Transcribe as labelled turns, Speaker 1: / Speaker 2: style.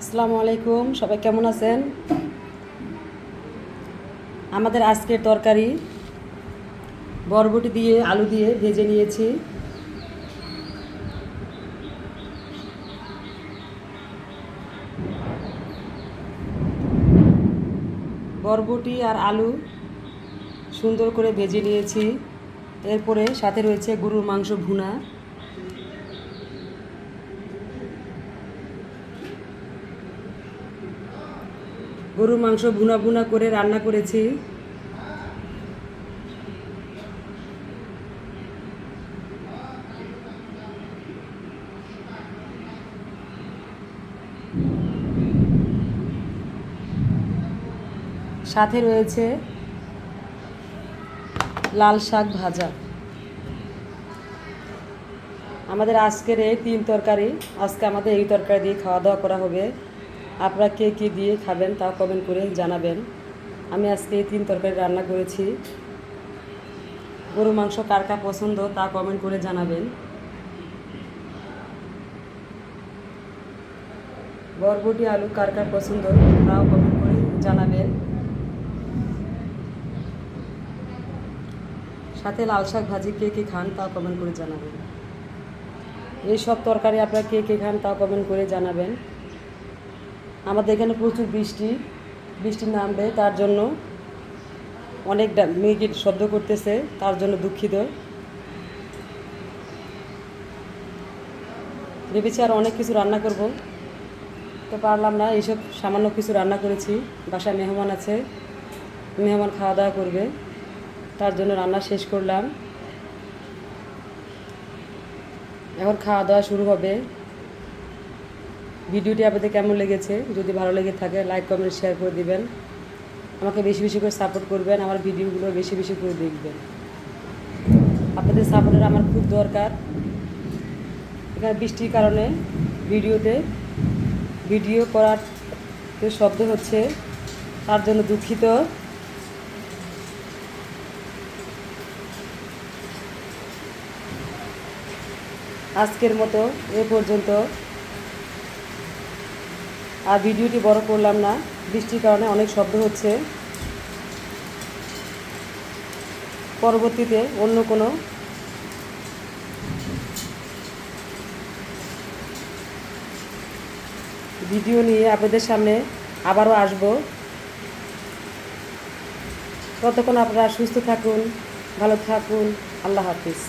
Speaker 1: আসসালামু আলাইকুম, সবাই কেমন আছেন? আমাদের আজকের তরকারি, বরবটি দিয়ে আলু দিয়ে ভেজে নিয়েছি। বরবটি আর আলু সুন্দর করে ভেজে নিয়েছি। এরপরে সাথে রয়েছে গরুর মাংস ভুনা। গরুর মাংস ভুনা ভুনা করে রান্না করেছি। সাথে রয়েছে লাল শাক ভাজা। আমাদের আজকের এই তিন তরকারি, আজকে আমাদের এই তরকারি দিয়ে খাওয়া দাওয়া করা হবে। আপনারা কে কী দিয়ে খাবেন তা কমেন্ট করে জানাবেন। আমি আজকে এই তিন তরকারি রান্না করেছি। গরু মাংস কার কার পছন্দ তা কমেন্ট করে জানাবেন। বরবটি আলু কার কার পছন্দ তাও কমেন্ট করে জানাবেন। সাথে লাল শাক ভাজি কে কে খান তাও কমেন্ট করে জানাবেন। এই সব তরকারি আপনারা কে কে খান তাও কমেন্ট করে জানাবেন। আমাদের এখানে প্রচুর বৃষ্টি বৃষ্টি নামবে, তার জন্য অনেক ডা- শব্দ করতেছে, তার জন্য দুঃখিত। ভেবেছি আর অনেক কিছু রান্না করব, তো পারলাম না, এইসব সামান্য কিছু রান্না করেছি, বাসায় মেহমান আছে, মেহমান খাওয়া দাওয়া করবে, তার জন্য রান্না শেষ করলাম। এখন খাওয়া দাওয়া শুরু হবে। ভিডিওটি আপনাদের কেমন লেগেছে? যদি ভালো লেগে থাকে লাইক কমেন্ট শেয়ার করে দিবেন। আমাকে বেশি বেশি করে সাপোর্ট করবেন, আমার ভিডিওগুলো বেশি বেশি করে দেখবেন। আপনাদের সাপোর্টের আমার খুব দরকার। এখানে বৃষ্টির কারণে ভিডিওতে ভিডিও করার শব্দ হচ্ছে, তার জন্য দুঃখিত। আজকের মতো এ পর্যন্ত। আর ভিডিওটি বড় করলাম না। বৃষ্টির কারণে অনেক শব্দ হচ্ছে। পরবর্তীতে অন্য কোনো ভিডিও নিয়ে আপনাদের সামনে আবারও আসব। ততক্ষণ আপনারা সুস্থ থাকুন, ভালো থাকুন। আল্লাহ হাফিজ।